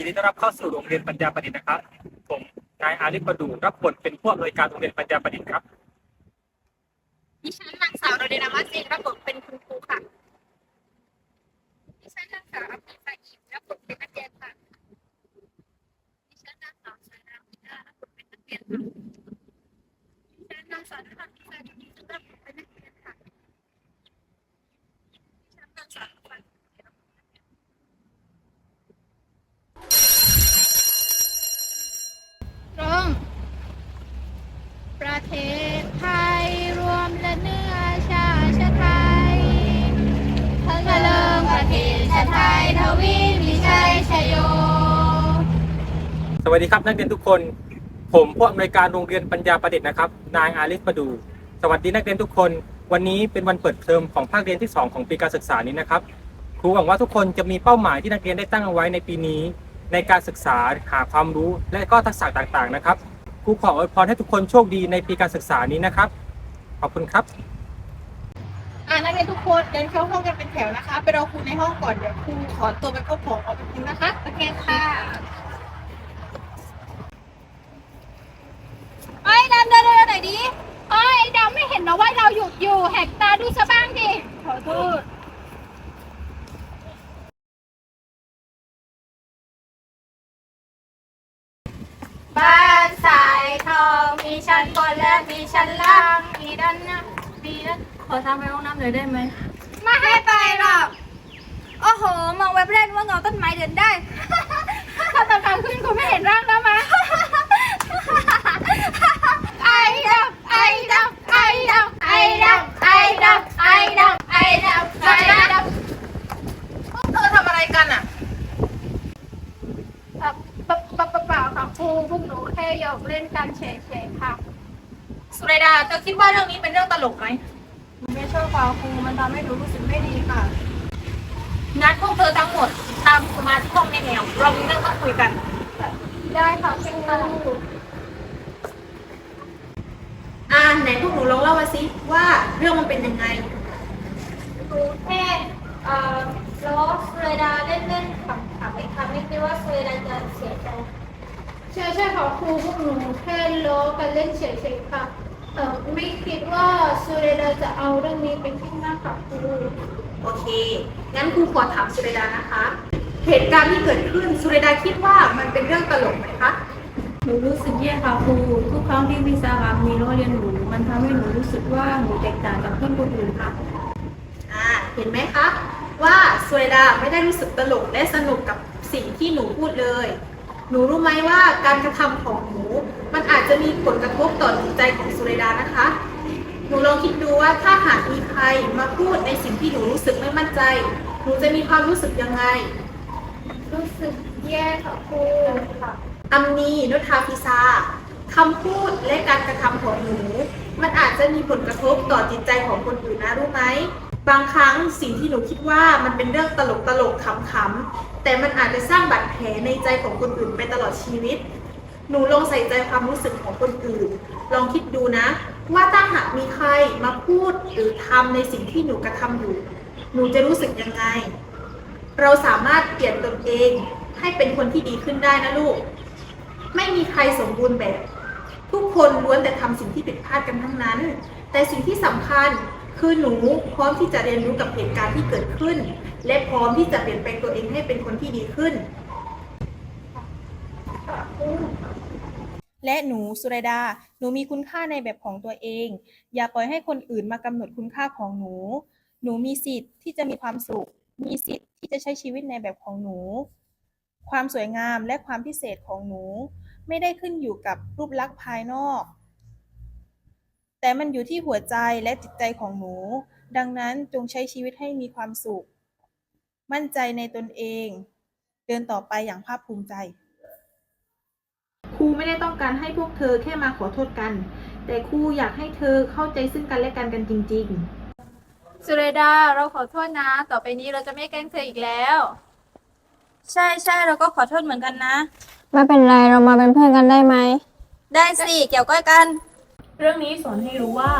ยินดีต้อนรับเข้าสู่โรงเรียนปัญญาประดิษฐ์นะครับ ผมนายอาลิประดูรับบทเป็นผู้อำนวยการโรงเรียนปัญญาประดิษฐ์ครับ ดิฉันนางสาวโรเดนามาซินรับบทเป็นคุณครูค่ะ ดิฉันนางสาวอับดุลซาอิมรับบทเป็นนักเรียนค่ะ ดิฉันนางสาวชายนาพินารับบทเป็นนักเรียนค่ะ ดิฉันนางสาวนุชาพิซาดุรับบทเป็นนักเรียนค่ะ ดิฉันนางสาวฟันรับบทเป็นนักเรียน ตรงประ เทศไทย รวมและเนื้อชาชาไทยพะเลิงประเทศชาติไทยทวีมีชัยชโย สวัสดีครับนักเรียนทุกคน ผมผู้อำนวยการโรงเรียนปัญญาประดิษฐ์นะครับ นายอาลิฟประดู สวัสดีนักเรียนทุกคน วันนี้เป็นวันเปิดเทอมของภาคเรียนที่ 2 ของปีการศึกษานี้นะครับ ครูหวังว่าทุกคนจะมีเป้าหมายที่นักเรียนได้ตั้งเอาไว้ในปีนี้ ในการศึกษาหาความรู้และก็ทักษะต่างๆนะครับ ครูขออวยพรให้ทุกคนโชคดีในปีการศึกษานี้นะครับ ขอบคุณครับอ่านักเรียนทุกคนเดินเข้าห้องกันเป็นแถวนะคะ ไปรอครูในห้องก่อนเดี๋ยวครูขอตัวไปพบผมออกไปคุณนะคะโอเคค่ะเอ้ดำเดินเร็วๆหน่อยดิเอ้ยไอ้ดำไม่เห็นเหรอว่าเราหยุดอยู่แหกตาดูซะบ้างดิขอโทษบาย ชั้นบนและมีชั้นล่าง มีด้านหน้ามีด้านขอทำไปห้องน้ำเลยได้ไหม ไม่ให้ไปหรอก โอ้โห มองเว็บเล่นว่าเงาต้นไม้เดินได้ ถ้าตอนกลางคืนกูไม่เห็นร่างแล้วมั้ยไอ้ดำไอ้ดำไอ้ดำไอ้ดำไอ้ดำไอ้ดำไอ้ดำไอ้ดำ เธอทำอะไรกันอะ เอ่อปะปะปะเปล่าค่ะครูพวก หนูแค่หยอกเล่นกันเฉยๆค่ะ สุเรดา เธอคิดว่าเรื่องนี้เป็นเรื่องตลกไหมหนูไม่ชอบความครูมันทำให้หนูรู้สึกไม่ดีค่ะงั้นพวกเธอทั้งหมด ตามสมาที่ห้องในแนวเรามีเรื่องต้องคุยกัน ได้ค่ะครูอ่าไหนพวกหนูลองเล่ามาสิว่าเรื่องมันเป็นยังไงครูแค่เอ่อล้อสุเรดาเล่นๆขำๆอีกครั้งไม่คิดว่าสุเรดาจะเสีย ใจใช่ใช่ค่ะครูพวกหนูแค่ล้อกันเล่นเฉยๆค่ะเอ่อไม่คิดว่าสุเรดาจะเอาเรื่องนี้ไปคิดมากค่ะครูโอเค งั้นครูขอถามสุเรดานะคะ เหตุการณ์ที่เกิดขึ้นสุเรดาคิดว่ามันเป็นเรื่องตลกไหมคะ หนูรู้สึกแย่ค่ะครูทุกครั้งที่วิชาการมีล้อเรียนหนู มันทำให้หนูรู้สึกว่าหนูแตกต่างจากเพื่อนคนอื่นค่ะ อ่า เห็นไหมคะ ว่าสุเรดาไม่ได้รู้สึกตลกและสนุกกับสิ่งที่หนูพูดเลย หนูรู้ไหมว่าการกระทำของหนู มันอาจจะมีผลกระทบต่อจิตใจของสุเรดานะคะ หนูลองคิดดูว่าถ้าหากมีใครมาพูดในสิ่งที่หนูรู้สึกไม่มั่นใจ หนูจะมีความรู้สึกยังไง รู้สึกแย่ค่ะครูค่ะอัมนีนุชาฟิซาคำพูดและการกระทำของหนู มันอาจจะมีผลกระทบต่อจิตใจของคนอื่นนะรู้ไหม บางครั้งสิ่งที่หนูคิดว่ามันเป็นเรื่องตลกตลกขำๆแต่มันอาจจะสร้างบาดแผลในใจของคนอื่นไปตลอดชีวิต หนูลองใส่ใจความรู้สึกของคนอื่น ลองคิดดูนะ ว่าถ้าหากมีใครมาพูดหรือทำในสิ่งที่หนูกระทำอยู่ หนูจะรู้สึกยังไง เราสามารถเปลี่ยนตนเองให้เป็นคนที่ดีขึ้นได้นะลูก ไม่มีใครสมบูรณ์แบบ ทุกคนล้วนแต่ทำสิ่งที่ผิดพลาดกันทั้งนั้น แต่สิ่งที่สำคัญ คือหนูพร้อมที่จะเรียนรู้กับเหตุการณ์ที่เกิดขึ้น และพร้อมที่จะเปลี่ยนแปลงตัวเองให้เป็นคนที่ดีขึ้น และหนูสุรดา หนูมีคุณค่าในแบบของตัวเอง อย่าปล่อยให้คนอื่นมากำหนดคุณค่าของหนู หนูมีสิทธิ์ที่จะมีความสุข มีสิทธิ์ที่จะใช้ชีวิตในแบบของหนู ความสวยงามและความพิเศษของหนู ไม่ได้ขึ้นอยู่กับรูปลักษณ์ภายนอก แต่มันอยู่ที่หัวใจและจิตใจของหนู ดังนั้นจงใช้ชีวิตให้มีความสุข มั่นใจในตนเอง เดินต่อไปอย่างภาคภูมิใจ ครูไม่ได้ต้องการให้พวกเธอแค่มาขอโทษกัน แต่ครูอยากให้เธอเข้าใจซึ่งกันและกันกันจริง ๆ สุเรดาเราขอโทษนะ ต่อไปนี้เราจะไม่แกล้งเธออีกแล้ว ใช่ใช่เราก็ขอโทษเหมือนกันนะ ไม่เป็นไรเรามาเป็นเพื่อนกันได้ไหม ได้สิ เกี่ยวก้อยกัน เรื่องนี้สอนให้รู้ว่า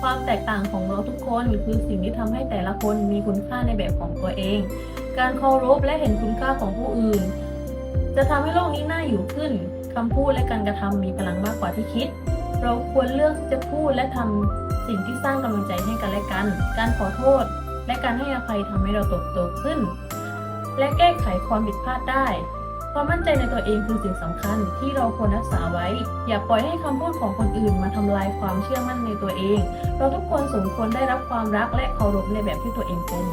ความแตกต่างของเราทุกคนคือสิ่งที่ทำให้แต่ละคนมีคุณค่าในแบบของตัวเอง การเคารพและเห็นคุณค่าของผู้อื่น จะทำให้โลกนี้น่าอยู่ขึ้นคำพูดและการกระทำมีพลังมากกว่าที่คิด เราควรเลือกจะพูดและทำสิ่งที่สร้างกำลังใจให้กันและกัน การขอโทษ และการให้อภัยทำให้เราเติบโตขึ้น และแก้ไขความผิดพลาดได้ ความมั่นใจในตัวเองคือสิ่งสำคัญที่เราควรรักษาไว้ อย่าปล่อยให้คำพูดของคนอื่นมาทำลายความเชื่อมั่นในตัวเอง เราทุกคนสมควรได้รับความรักและเคารพในแบบที่ตัวเองเป็น